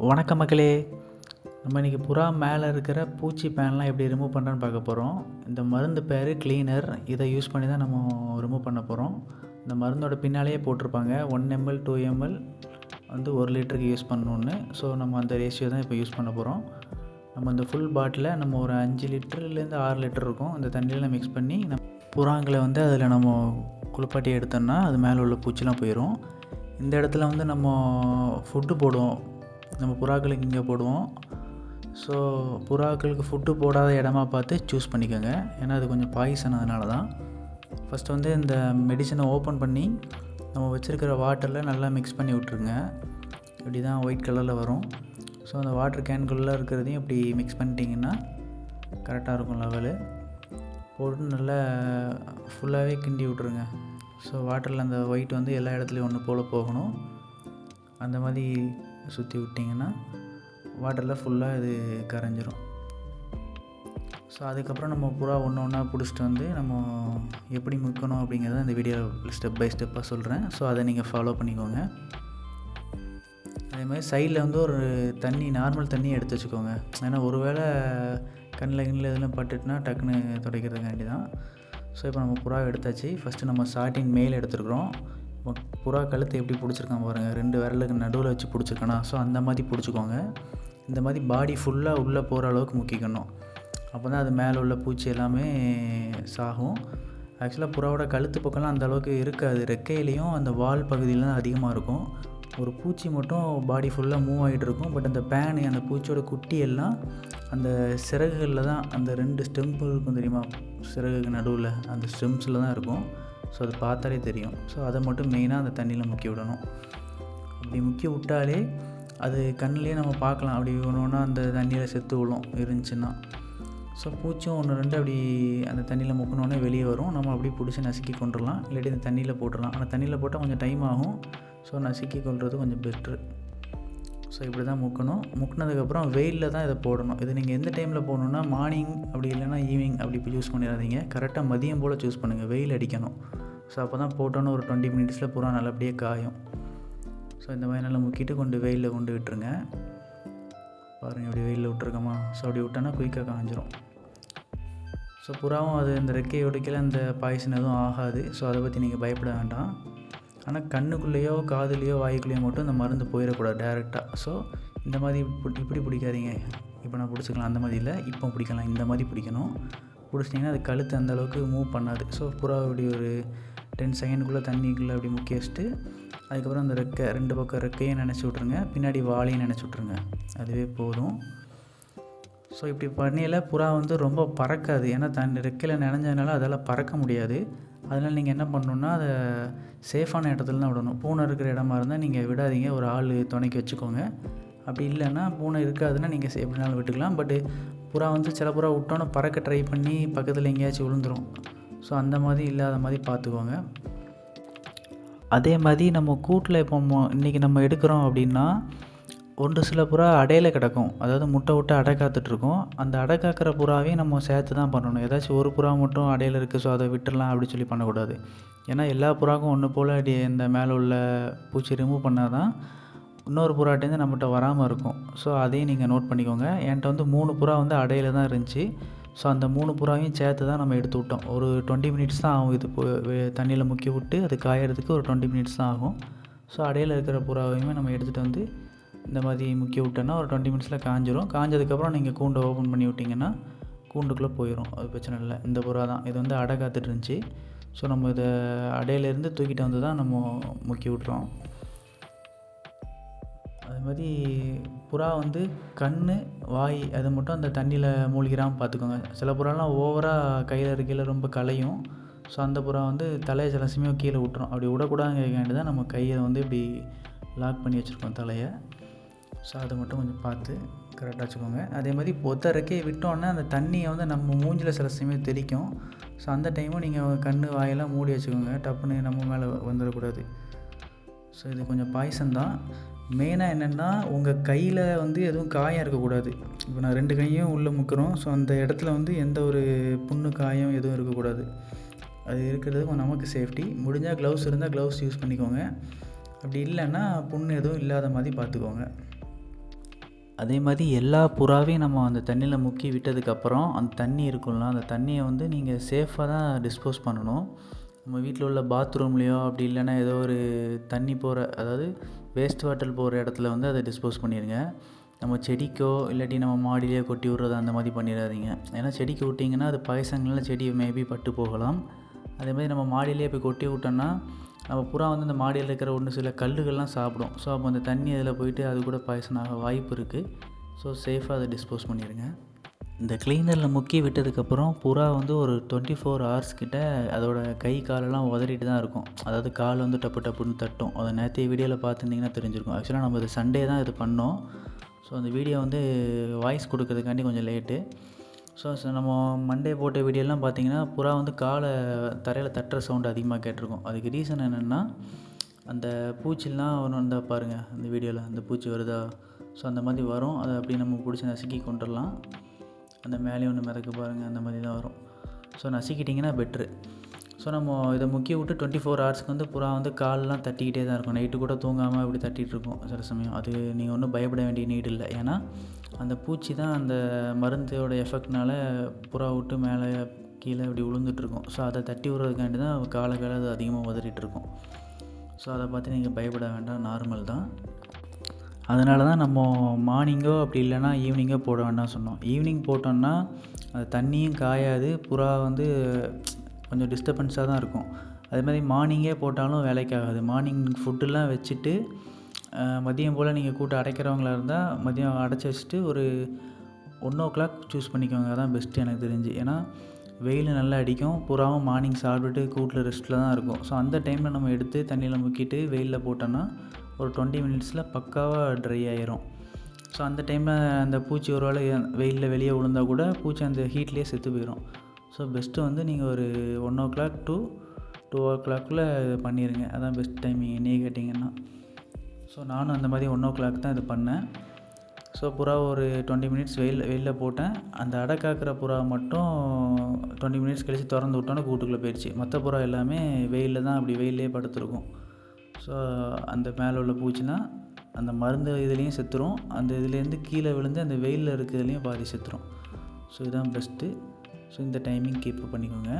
வணக்க மக்களே. நம்ம இன்றைக்கி புறா மேலே இருக்கிற பூச்சி பேன்லாம் எப்படி ரிமூவ் பண்ணுறேன்னு பார்க்க போகிறோம் இந்த மருந்து பேர் க்ளீனர் இதை யூஸ் பண்ணி தான் நம்ம ரிமூவ் பண்ண போகிறோம் இந்த மருந்தோட பின்னாலேயே போட்டிருப்பாங்க. ஒன் எம்எல் டூ எம்எல் வந்து ஒரு லிட்டருக்கு யூஸ் பண்ணணுன்னு ஸோ நம்ம அந்த ரேஷியோ தான் இப்போ யூஸ் பண்ண போகிறோம் நம்ம இந்த ஃபுல் பாட்டில் நம்ம ஒரு அஞ்சு லிட்டர்லேருந்து ஆறு லிட்டர் இருக்கும். அந்த தண்ணியில் மிக்ஸ் பண்ணி நம்ம புறாங்களை வந்து அதில் நம்ம குளிப்பாட்டி எடுத்தோம்னா அது மேலே உள்ள பூச்சிலாம் போயிடும் இந்த இடத்துல வந்து நம்ம ஃபுட்டு போடுவோம். நம்ம புறாக்களுக்கு இங்கே போடுவோம். ஸோ புறாக்களுக்கு ஃபுட்டு போடாத இடமா பார்த்து சூஸ் பண்ணிக்கோங்க. ஏன்னா அது கொஞ்சம் பாய்சன் அதனால தான். ஃபஸ்ட்டு வந்து இந்த மெடிசனை ஓப்பன் பண்ணி நம்ம வச்சுருக்கிற வாட்டரில் நல்லா மிக்ஸ் பண்ணி விட்ருங்க இப்படி தான் ஒயிட் கலரில் வரும். ஸோ அந்த வாட்டர் கேன்குள்ளே இருக்கிறதையும் இப்படி மிக்ஸ் பண்ணிட்டீங்கன்னா கரெக்டாக இருக்கும் லெவலு போட்டு நல்லா ஃபுல்லாகவே கிண்டி விட்ருங்க ஸோ வாட்டரில் அந்த ஒயிட் வந்து எல்லா இடத்துலையும் ஒன்று போல் போகணும். அந்த மாதிரி சுற்றி விட்டிங்கன்னா வாட்டரில் ஃபுல்லாக இது கரைஞ்சிரும். ஸோ அதுக்கப்புறம் நம்ம புறா ஒன்று ஒன்றா பிடிச்சிட்டு வந்து நம்ம எப்படி முக்கணும் அப்படிங்கிறத இந்த வீடியோவில் ஸ்டெப் பை ஸ்டெப்பாக சொல்கிறேன் ஸோ அதை நீங்கள் ஃபாலோ பண்ணிக்கோங்க. அதே மாதிரி சைடில் வந்து ஒரு தண்ணி நார்மல் தண்ணி எடுத்து வச்சுக்கோங்க. ஏன்னா ஒருவேளை கண்ணில் கண்ணில் இதெல்லாம் பட்டுட்டுனா டக்குன்னு துடைக்கிறதுக்காண்டி தான். ஸோ இப்போ நம்ம புறா எடுத்தாச்சு. ஃபஸ்ட்டு நம்ம ஸ்டார்டிங் மேல் எடுத்துருக்குறோம். புறா கழுத்து எப்படி பிடிச்சிருக்கான் பாருங்கள் ரெண்டு விரலுக்கு நடுவில் வச்சு பிடிச்சிருக்கானா. ஸோ அந்த மாதிரி பிடிச்சிக்கோங்க. இந்த மாதிரி பாடி ஃபுல்லாக உள்ளே போகிற அளவுக்கு முக்கிக்கணும். அப்போ தான் அது மேலே உள்ள பூச்சி எல்லாமே சாகும். ஆக்சுவலாக புறாவோட கழுத்து பக்கம்லாம் அந்த அளவுக்கு இருக்காது. ரெக்கையிலையும் அந்த வால் பகுதியில் தான் அதிகமாக இருக்கும். ஒரு பூச்சி மட்டும் பாடி ஃபுல்லாக மூவ் ஆகிட்டு இருக்கும். பட் அந்த பேனு அந்த பூச்சியோட குட்டி எல்லாம் அந்த சிறகுகளில் தான் அந்த ரெண்டு ஸ்டெம்பு இருக்கும் தெரியுமா? சிறகுக்கு நடுவில் அந்த ஸ்டெம்ஸில் தான் இருக்கும். ஸோ அது பார்த்தாலே தெரியும். ஸோ அதை மட்டும் மெயினாக அந்த தண்ணியில் முக்கி விடணும். அப்படி முக்கி விட்டாலே அது கண்ணிலே நம்ம பார்க்கலாம். அப்படி ஒன்று அந்த தண்ணியில் செத்து விழும் இருந்துச்சுன்னா. ஸோ பூச்சும் ஒன்று ரெண்டு அப்படி அந்த தண்ணியில் முக்கினோடனே வெளியே வரும். நம்ம அப்படியே பிடிச்சி நசுக்கி கொண்டுடலாம் இல்லாட்டி இந்த தண்ணியில் போட்டுடலாம் ஆனால் தண்ணியில் போட்டால் கொஞ்சம் டைம் ஆகும். ஸோ நசுக்கி கொள்வது கொஞ்சம் பெட்ரு ஸோ இப்படி தான் முக்கணும். முக்கினதுக்கப்புறம் வெயிலில் தான் இதை போடணும். இது நீங்கள் எந்த டைமில் போடணுன்னா மார்னிங் அப்படி இல்லைன்னா ஈவினிங் அப்படி இப்போ யூஸ் பண்ணிடாதீங்க கரெக்டாக மதியம் போல் சூஸ் பண்ணுங்கள் வெயில் அடிக்கணும். ஸோ அப்போ தான் போட்டோன்னு ஒரு டுவெண்ட்டி மினிட்ஸில் பூரா நல்லபடியே காயும். ஸோ இந்த மாதிரி நல்லா முக்கிட்டு கொண்டு வெயிலில் கொண்டு விட்டுருங்க. பாருங்கள் இப்படி வெயிலில் விட்டுருக்கோமா? ஸோ அப்படி விட்டோன்னா குயிக்காக காஞ்சிரும். ஸோ புறாவும் அது இந்த ரெக்கையை உடைக்கல அந்த பாய்சன் எதுவும் ஆகாது. ஸோ அதை பற்றி நீங்கள் பயப்பட வேண்டாம். ஆனால் கண்ணுக்குள்ளேயோ காதுலேயோ வாய்க்குள்ளேயோ மட்டும் இந்த மருந்து போயிடக்கூடாது டேரெக்டாக ஸோ இந்த மாதிரி இப்படி இப்படி பிடிக்காதீங்க. இப்போ நான் பிடிச்சிக்கலாம் அந்த மாதிரி இல்லை. இப்போ பிடிக்கலாம் இந்த மாதிரி பிடிக்கணும். பிடிச்சிட்டிங்கன்னா அது கழுத்து அந்த அளவுக்கு மூவ் பண்ணாது. ஸோ புறா இப்படி ஒரு டென் செகண்டுக்குள்ளே தண்ணிக்குள்ளே அப்படி முக்கி வச்சுட்டு அதுக்கப்புறம் அந்த ரெக்கை ரெண்டு பக்கம் ரெக்கையும் நினச்சி விட்ருங்க பின்னாடி வாழையும் நினச்சி விட்ருங்க அதுவே போதும். ஸோ இப்படி பண்ணியில் புறா வந்து ரொம்ப பறக்காது. ஏன்னா தன் ரெக்கையில் நினைஞ்சதுனால அதால் பறக்க முடியாது. அதனால் நீங்கள் என்ன பண்ணணுன்னா அதை சேஃபான இடத்துல தான் விடணும். பூனை இருக்கிற இடமா இருந்தால் நீங்கள் விடாதீங்க. ஒரு ஆள் துணைக்கி வச்சுக்கோங்க. அப்படி இல்லைன்னா பூனை இருக்காதுன்னா நீங்கள் எப்படினாலும் விட்டுக்கலாம். பட்டு புறா வந்து சில புறா விட்டோன்னே பறக்க ட்ரை பண்ணி பக்கத்தில் எங்கேயாச்சும் விழுந்துரும். ஸோ அந்த மாதிரி இல்லாத மாதிரி பார்த்துக்கோங்க. அதே மாதிரி நம்ம கூட்டில் இப்போ இன்றைக்கி நம்ம எடுக்கிறோம் அப்படின்னா ஒன்று சில புறா அடையில் கிடக்கும். அதாவது முட்டை விட்டு அடை காத்துட்ருக்கோம். அந்த அடை காக்கிற புறாவையும் நம்ம சேர்த்து தான் பண்ணணும். ஏதாச்சும் ஒரு புறா மட்டும் அடையில் இருக்குது ஸோ அதை விட்டுடலாம் அப்படின்னு சொல்லி பண்ணக்கூடாது. ஏன்னா எல்லா புறாக்கும் ஒன்று போல் அடி இந்த மேலே உள்ள பூச்சி ரிமூவ் பண்ணால் தான் இன்னொரு புறாட்டேருந்து நம்மகிட்ட வராமல் இருக்கும். ஸோ அதையும் நீங்கள் நோட் பண்ணிக்கோங்க. என்கிட்ட வந்து மூணு புறா வந்து அடையில் தான் இருந்துச்சு. ஸோ அந்த மூணு புறாவையும் சேர்த்து தான் நம்ம எடுத்து விட்டோம். ஒரு டுவெண்ட்டி மினிட்ஸ் தான் ஆகும் இது தண்ணியில் முக்கி விட்டு அது காயறதுக்கு ஒரு டுவெண்ட்டி மினிட்ஸ் தான் ஆகும். ஸோ அடையில் இருக்கிற புறாவையுமே நம்ம எடுத்துகிட்டு வந்து இந்த மாதிரி முக்கி விட்டோன்னா ஒரு டுவெண்ட்டி மினிட்ஸில் காஞ்சிரும். காஞ்சதுக்கப்புறம் நீங்கள் கூண்டை ஓப்பன் பண்ணி விட்டிங்கன்னா கூண்டுக்குள்ளே போயிடும் அது பிரச்சனை இல்லை. இந்த புறா தான். இது வந்து அடை காத்துட்டு இருந்துச்சு. ஸோ நம்ம இதை அடையிலேருந்து தூக்கிட்டு வந்து தான் நம்ம முக்கி விட்றோம் அது மாதிரி புறா வந்து கண் வாய் அது மட்டும் அந்த தண்ணியில் மூழ்கிடாமல் பார்த்துக்கோங்க. சில புறாலாம் ஓவராக கையில் இருக்கையில் ரொம்ப கலையும் ஸோ அந்த புறா வந்து தலையை சில சமயம் கீழே விட்டுரும் அப்படி விடக்கூடாதுங்கிறதுக்காண்டி தான் நம்ம கையை வந்து இப்படி லாக் பண்ணி வச்சுருக்கோம் தலையை. ஸோ அதை மட்டும் கொஞ்சம் பார்த்து கரெக்டாக வச்சுக்கோங்க. அதே மாதிரி பொத்தரைக்கே விட்டோன்னே அந்த தண்ணியை வந்து நம்ம மூஞ்சில் சில சமயம் தெளிக்கும் ஸோ அந்த டைமும் நீங்கள் கண் வாயெல்லாம் மூடி வச்சுக்கோங்க. டப்புன்னு நம்ம மேலே வந்துடக்கூடாது. ஸோ இது கொஞ்சம் பாய்சன் தான் மெயினாக என்னென்னா உங்கள் கையில் வந்து எதுவும் காயம் இருக்கக்கூடாது. இப்போ நான் ரெண்டு கையும் உள்ளே முக்கிறோம். ஸோ அந்த இடத்துல வந்து எந்த ஒரு புண்ணு காயம் எதுவும் இருக்கக்கூடாது. அது இருக்கிறது நமக்கு சேஃப்டி முடிஞ்சால் க்ளவுஸ் இருந்தால் க்ளவுஸ் யூஸ் பண்ணிக்கோங்க. அப்படி இல்லைன்னா புண்ணு எதுவும் இல்லாத மாதிரி பார்த்துக்கோங்க. அதே மாதிரி எல்லா புறாவையும் நம்ம அந்த தண்ணியில் முக்கி விட்டதுக்கப்புறம் அந்த தண்ணி இருக்கும்ல அந்த தண்ணியை வந்து நீங்கள் சேஃபாக தான் டிஸ்போஸ் பண்ணணும். நம்ம வீட்டில் உள்ள பாத்ரூம்லேயோ அப்படி இல்லைன்னா ஏதோ ஒரு தண்ணி போகிற அதாவது வேஸ்ட் வாட்டர் போகிற இடத்துல வந்து அதை டிஸ்போஸ் பண்ணிடுங்க நம்ம செடிக்கோ இல்லாட்டி நம்ம மாடியிலேயே கொட்டி விட்றது அந்த மாதிரி பண்ணிடாதீங்க ஏன்னா செடிக்கு விட்டிங்கன்னா அது பாயசங்கள்லாம் செடி மேபி பட்டு போகலாம். அதே மாதிரி நம்ம மாடியிலேயே போய் கொட்டி விட்டோம்னா நம்ம புறா வந்து இந்த மாடியில் இருக்கிற ஒன்று சில கல்லுகள்லாம் சாப்பிடும். ஸோ அப்போ அந்த தண்ணி அதில் போயிட்டு அது கூட பாய்சன் ஆக வாய்ப்பு இருக்குது ஸோ சேஃபாக அதை டிஸ்போஸ் பண்ணிடுங்க இந்த க்ளீனரில் முக்கி விட்டதுக்கப்புறம் புறா வந்து ஒரு டுவெண்ட்டி ஃபோர் ஹவர்ஸ் கிட்ட அதோட கை காலெல்லாம் உதறிட்டு தான் இருக்கும். அதாவது கால் வந்து டப்பு டப்புன்னு தட்டும். அதை நேற்றைய வீடியோவில் பார்த்துருந்தீங்கன்னா தெரிஞ்சிருக்கும். ஆக்சுவலாக நம்ம இது சண்டே தான் இது பண்ணோம். ஸோ அந்த வீடியோ வந்து வாய்ஸ் கொடுக்கறதுக்காண்டி கொஞ்சம் லேட்டு ஸோ நம்ம மண்டே போட்ட வீடியோலாம் பார்த்தீங்கன்னா புறா வந்து காலை தரையில் தட்டுற சவுண்டு அதிகமாக கேட்டிருக்கும். அதுக்கு ரீசன் என்னென்னா அந்த பூச்சிலாம் ஒன்று வந்தால் பாருங்கள் அந்த வீடியோவில் அந்த பூச்சி வருதா? ஸோ அந்த மாதிரி வரும். அதை அப்படி நம்ம பிடிச்சி நசுக்கி கொண்டுடலாம் அந்த மேலே ஒன்று மிதக்க பாருங்கள் அந்த மாதிரி தான் வரும். ஸோ நசுக்கிட்டிங்கன்னா பெட்ரு ஸோ நம்ம இதை முக்கிய விட்டு டுவெண்ட்டி ஃபோர் ஹவர்ஸ்க்கு வந்து புறா வந்து கால்லாம் தட்டிக்கிட்டே தான் இருக்கும் நைட்டு கூட தூங்காமல் இப்படி தட்டிகிட்டு இருக்கும் சில சமயம். அது நீங்கள் ஒன்றும் பயப்பட வேண்டிய நீடு இல்லை. ஏன்னா அந்த பூச்சி தான் அந்த மருந்தோட எஃபெக்ட்னால புறா விட்டு மேலே கீழே இப்படி விழுந்துட்டுருக்கும் ஸோ அதை தட்டி விடுறதுக்காண்டி தான் காலை காலை அது அதிகமாக உதறிட்டுருக்கும் ஸோ அதை பார்த்து நீங்கள் பயப்பட வேண்டாம். நார்மல் தான். அதனால தான் நம்ம மார்னிங்கோ அப்படி இல்லைன்னா ஈவினிங்கோ போட வேண்டாம் சொன்னோம். ஈவினிங் போட்டோம்னா அது தண்ணியும் காயாது புறா வந்து கொஞ்சம் டிஸ்டர்பன்ஸாக தான் இருக்கும். அதே மாதிரி மார்னிங்கே போட்டாலும் வேலைக்கு ஆகாது மார்னிங் ஃபுட்டுலாம் வச்சுட்டு மதியம் போல் நீங்கள் கூட்டம் அடைக்கிறவங்களா இருந்தால் மதியம் அடைச்சி வச்சுட்டு ஒரு ஒன் ஓ கிளாக் சூஸ் பண்ணிக்கோங்க. அதான் பெஸ்ட்டு எனக்கு தெரிஞ்சு. ஏன்னா வெயில் நல்லா அடிக்கும். புறாவும் மார்னிங் சாப்பிட்டுட்டு கூட்டில் ரெஸ்ட்டில் தான் இருக்கும். ஸோ அந்த டைமில் நம்ம எடுத்து தண்ணியில் முக்கிட்டு வெயிலில் போட்டோன்னா ஒரு டுவெண்ட்டி மினிட்ஸில் பக்காவாக ட்ரை ஆயிரும். ஸோ அந்த டைமில் அந்த பூச்சி ஒரு வேளை வெயிலில் வெளியே விழுந்தால் கூட பூச்சி அந்த ஹீட்லேயே செத்து போயிடும் ஸோ பெஸ்ட்டு வந்து நீங்கள் ஒரு one o'clock to two ஓ கிளாக்கில் பண்ணிடுங்க அதான் பெஸ்ட் டைமிங் என்னையே கேட்டிங்கன்னா. ஸோ நானும் அந்த மாதிரி ஒன் ஓ கிளாக் தான் இது பண்ணேன். ஸோ புறா ஒரு டுவெண்ட்டி மினிட்ஸ் வெயில் வெயிலில் போட்டேன். அந்த அடை காக்கிற புறா மட்டும் டுவெண்ட்டி மினிட்ஸ் கழித்து திறந்து விட்டோன்னே கூட்டுக்குள்ளே போயிடுச்சு மற்ற புறா எல்லாமே வெயிலில் தான் அப்படி வெயிலே படுத்துருக்கும். ஸோ அந்த மேலே உள்ள பூச்சினா அந்த மருந்து இதுலேயும் செத்துரும். அந்த இதுலேருந்து கீழே விழுந்து அந்த வெயிலில் இருக்கிறதுலையும் பாதி செத்துரும். ஸோ இதுதான் பெஸ்ட்டு ஸோ இந்த டைமிங் கீப் பண்ணிக்கோங்க.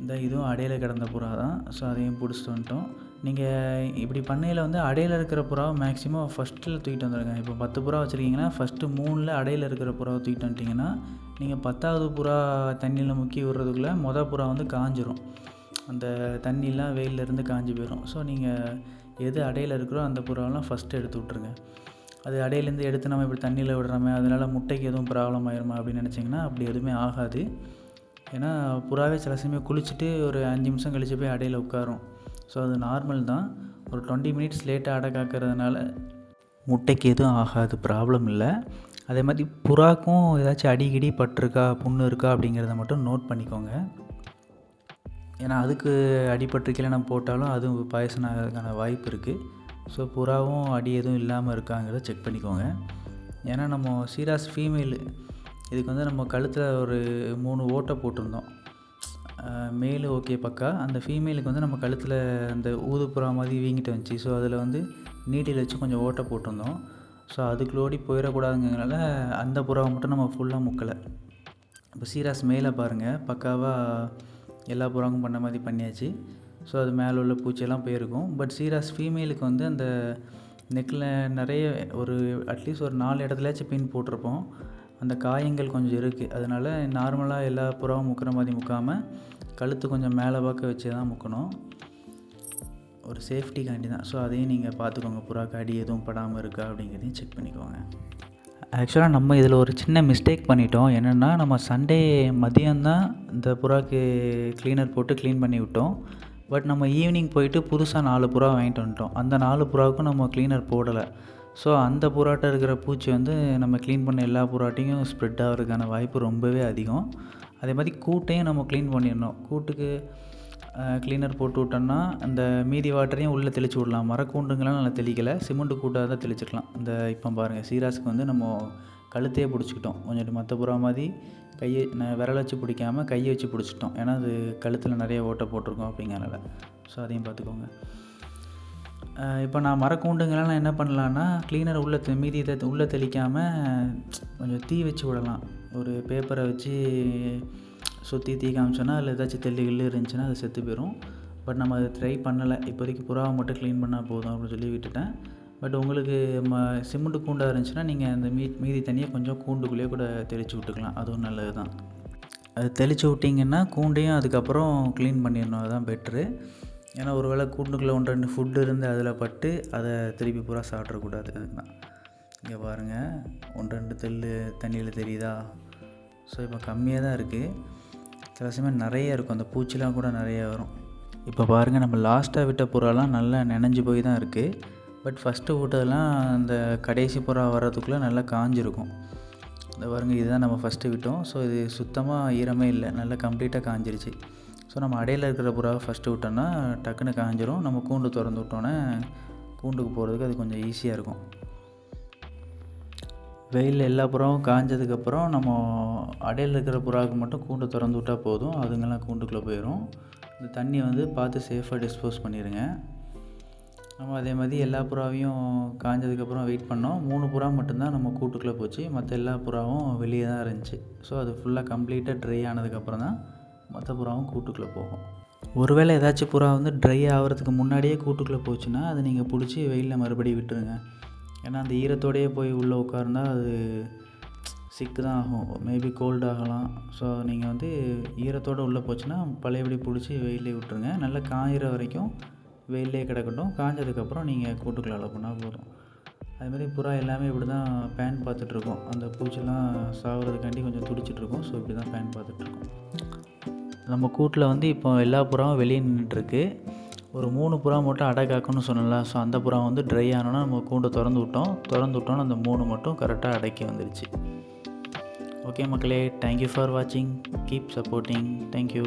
இந்த இதுவும் அடையில் கிடந்த புறா தான். ஸோ அதையும் பிடிச்சிட்டு வந்துட்டோம். நீங்கள் இப்படி பண்ணையில் வந்து அடையில் இருக்கிற புறாவை மேக்ஸிமம் ஃபஸ்ட்டில் தூக்கிட்டு வந்துடுங்க இப்போ பத்து புறா வச்சுருக்கீங்கன்னா ஃபஸ்ட்டு மூணில் அடையில் இருக்கிற புறாவை தூக்கிட்டு வந்துட்டிங்கன்னா நீங்கள் பத்தாவது புறா தண்ணியில் முக்கி விடுறதுக்குள்ளே மொதல் புறா வந்து காஞ்சிரும். அந்த தண்ணிலாம் வெயிலேருந்து காஞ்சி போயிடும். ஸோ நீங்கள் எது அடையில் இருக்கிறோ அந்த புறாலாம் ஃபஸ்ட்டு எடுத்து விட்ருங்க அது அடையிலேருந்து எடுத்து நம்ம இப்படி தண்ணியில் விடுறோமே அதனால் முட்டைக்கு எதுவும் ப்ராப்ளம் ஆயிருமா அப்படின்னு நினச்சிங்கன்னா அப்படி எதுவுமே ஆகாது. ஏன்னா புறாவே சில சமயம் குளிச்சுட்டு ஒரு அஞ்சு நிமிஷம் கழிச்சு போய் அடையில் உட்காரும். ஸோ அது நார்மல் தான். ஒரு டுவெண்ட்டி மினிட்ஸ் லேட்டாக அடை காக்கிறதுனால முட்டைக்கு எதுவும் ஆகாது ப்ராப்ளம் இல்லை. அதே மாதிரி புறாக்கும் ஏதாச்சும் அடிக்கடி பட்டிருக்கா புண்ணு இருக்கா அப்படிங்கிறத மட்டும் நோட் பண்ணிக்கோங்க. ஏன்னா அதுக்கு அடிபட்டிருக்கல நம்ம போட்டாலும் அதுவும் பாய்சன் ஆகிறதுக்கான வாய்ப்பு இருக்குது ஸோ புறாவும் அடி எதுவும் இல்லாமல் இருக்காங்கிறத செக் பண்ணிக்கோங்க. ஏன்னா நம்ம சீராஸ் ஃபீமேல் இதுக்கு வந்து நம்ம கழுத்தில் ஒரு மூணு ஓட்டை போட்டிருந்தோம். மேலு ஓகே பக்கா. அந்த ஃபீமேலுக்கு வந்து நம்ம கழுத்தில் அந்த ஊது புறா மாதிரி வீங்கிட்டு வந்துச்சு. ஸோ அதில் வந்து நீட்டில் வச்சு கொஞ்சம் ஓட்டை போட்டிருந்தோம். ஸோ அதுக்குள்ளோடி போயிடக்கூடாதுங்கிறனால அந்த புறாவை மட்டும் நம்ம ஃபுல்லாக முக்கலை. இப்போ சீராஸ் மேலே பாருங்கள் பக்காவாக எல்லா புறாவும் பண்ண மாதிரி பண்ணியாச்சு. ஸோ அது மேலே உள்ள பூச்சியெல்லாம் போயிருக்கும். பட் சீராஸ் ஃபீமேலுக்கு வந்து அந்த நெக்கில் நிறைய ஒரு அட்லீஸ்ட் ஒரு நாலு இடத்துலயாச்சும் பின் போட்டிருப்போம். அந்த காயங்கள் கொஞ்சம் இருக்குது அதனால் நார்மலாக எல்லா புறாவும் முக்கிற மாதிரி முக்காமல் கழுத்து கொஞ்சம் மேலே பார்க்க வச்சு தான் முக்கணும். ஒரு சேஃப்டிக்காண்டி தான். ஸோ அதையும் நீங்கள் பார்த்துக்கோங்க. புறாக்கு அடி எதுவும் படாமல் இருக்கா அப்படிங்கிறதையும் செக் பண்ணிக்கோங்க. ஆக்சுவலாக நம்ம இதில் ஒரு சின்ன மிஸ்டேக் பண்ணிட்டோம். என்னென்னா நம்ம சண்டே மதியம்தான் இந்த புறாக்கு க்ளீனர் போட்டு க்ளீன் பண்ணி விட்டோம். பட் நம்ம ஈவினிங் போயிட்டு புதுசாக நாலு புறா வாங்கிட்டு வந்துட்டோம். அந்த நாலு புறாவுக்கும் நம்ம க்ளீனர் போடலை. ஸோ அந்த புறாட்ட இருக்கிற பூச்சி வந்து நம்ம க்ளீன் பண்ண எல்லா புறாட்டையும் ஸ்ப்ரெட் ஆகிறதுக்கான வாய்ப்பு ரொம்பவே அதிகம். அதே மாதிரி கூட்டையும் நம்ம க்ளீன் பண்ணிடணும். கூட்டுக்கு க்ளீனர் போட்டு விட்டோன்னா அந்த மீதி வாட்டரையும் உள்ளே தெளித்து விடலாம். மரக்கூண்டுங்களாம் நல்லா தெளிக்கலை. சிமெண்ட் கூட்டாக தான் தெளிச்சிக்கலாம். இந்த இப்போ பாருங்கள் சீராஸுக்கு வந்து நம்ம கழுத்தையே பிடிச்சிக்கிட்டோம். கொஞ்சம் மற்ற புறா மாதிரி கையை நான் விரல் வச்சு பிடிக்காமல் கையை வச்சு பிடிச்சிட்டோம். ஏன்னா அது கழுத்தில் நிறைய ஓட்டை போட்டிருக்கோம் அப்படிங்கிறனால. ஸோ அதையும் பார்த்துக்கோங்க. இப்போ நான் மரக்கூண்டுங்களாம் நான் என்ன பண்ணலான்னா க்ளீனர் உள்ளே மீதி இதை உள்ளே தெளிக்காமல் கொஞ்சம் தீ வச்சு விடலாம். ஒரு பேப்பரை வச்சு சுற்றி தீ காமிச்சோன்னா அதில் ஏதாச்சும் தெல்லு கில்லு இருந்துச்சுன்னா அது செத்து போயிடும் பட் நம்ம அதை ட்ரை பண்ணலை. இப்போதைக்கு புறாவை மட்டும் க்ளீன் பண்ணால் போதும் அப்படின்னு சொல்லி விட்டுட்டேன். பட் உங்களுக்கு ம சிமெண்ட் கூண்டாக இருந்துச்சுன்னா நீங்கள் அந்த மீ மீதி தண்ணியை கொஞ்சம் கூண்டுக்குள்ளேயே கூட தெளித்து விட்டுக்கலாம். அதுவும் நல்லது தான் அது தெளித்து விட்டிங்கன்னா கூண்டையும் அதுக்கப்புறம் க்ளீன் பண்ணிடணும். அதுதான் பெட்ரு ஏன்னா ஒரு வேளை கூண்டுக்குள்ளே ஒன்று ரெண்டு ஃபுட்டு இருந்து அதில் பட்டு அதை திருப்பி பூரா சாப்பிட்றக்கூடாது அதுக்கு தான் இங்கே பாருங்கள் ஒன்று ரெண்டு தெல் தண்ணியில் தெரியுதா? ஸோ இப்போ கம்மியாக தான் இருக்குது சில சமயம் நிறைய இருக்கும். அந்த பூச்சிலாம் கூட நிறைய வரும். இப்போ பாருங்கள் நம்ம லாஸ்ட்டாக விட்ட புறாலாம் நல்லா நனைஞ்சு போய் தான் இருக்குது பட் ஃபஸ்ட்டு விட்டதெல்லாம் அந்த கடைசி புறா வர்றதுக்குள்ளே நல்லா காஞ்சிருக்கும். இந்த பாருங்கள் இதுதான் நம்ம ஃபஸ்ட்டு விட்டோம். ஸோ இது சுத்தமாக ஈரமே இல்லை. நல்லா கம்ப்ளீட்டாக காஞ்சிருச்சு. ஸோ நம்ம அடையில் இருக்கிற புறாவை ஃபஸ்ட்டு விட்டோம்னா டக்குன்னு காஞ்சிரும். நம்ம கூண்டு திறந்து விட்டோன்னே கூண்டுக்கு போகிறதுக்கு அது கொஞ்சம் ஈஸியாக இருக்கும். வெயிலில் எல்லா புறாவும் காஞ்சதுக்கப்புறம் நம்ம அடையில் இருக்கிற புறாவுக்கு மட்டும் கூண்டு திறந்து விட்டால் போதும். அதுங்கெல்லாம் கூண்டுக்குள்ளே போயிடும் இந்த தண்ணியை வந்து பார்த்து சேஃபாக டிஸ்போஸ் பண்ணிடுங்க நம்ம அதே மாதிரி எல்லா புறாவையும் காஞ்சதுக்கப்புறம் வெயிட் பண்ணோம். மூணு புறா மட்டும்தான் நம்ம கூட்டுக்குள்ளே போச்சு. மற்ற எல்லா புறாவும் வெளியே தான் இருந்துச்சு. ஸோ அது ஃபுல்லாக கம்ப்ளீட்டாக ட்ரை ஆனதுக்கப்புறம் தான் மற்ற புறாவும் கூட்டுக்குள்ளே போகும். ஒருவேளை ஏதாச்சும் புறா வந்து ட்ரை ஆகிறதுக்கு முன்னாடியே கூட்டுக்குள்ளே போச்சுன்னா அதை நீங்கள் பிடிச்சி வெயிலில் மறுபடியும் விட்டுருங்க. ஏன்னா அந்த ஈரத்தோடையே போய் உள்ளே உட்கார்ந்தா அது சிக்கு தான் ஆகும். மேபி கோல்டு ஆகலாம். ஸோ நீங்கள் வந்து ஈரத்தோடு உள்ளே போச்சுன்னா பழையபடி பிடிச்சி வெயிலே விட்டுருங்க. நல்லா காயிற வரைக்கும் வெயிலே கிடக்கட்டும். காஞ்சதுக்கப்புறம் நீங்கள் கூட்டுக்குள்ள அலோ பண்ணால் போதும். அதுமாதிரி புறா எல்லாமே இப்படி தான் பேன் பார்த்துட்ருக்கோம். அந்த பூச்சிலாம் சாகுறதுக்காண்டி கொஞ்சம் துடிச்சிட்ருக்கோம். ஸோ இப்படி தான் பேன் பார்த்துட்ருக்கோம். நம்ம கூட்டில் வந்து இப்போ எல்லா புறாவும் வெளியே நின்றுட்டுருக்கு ஒரு மூணு புறா மட்டும் அடை காக்கணும்னு சொன்னல ஸோ அந்த புறா வந்து ட்ரை ஆனோன்னா நம்ம கூண்டை திறந்து விட்டோம். திறந்து விட்டோன்னா அந்த மூணு மட்டும் கரெக்டாக அடக்கி வந்துருச்சு. ஓகே மக்களே தேங்க்யூ ஃபார் வாட்சிங் கீப் சப்போர்ட்டிங் தேங்க்யூ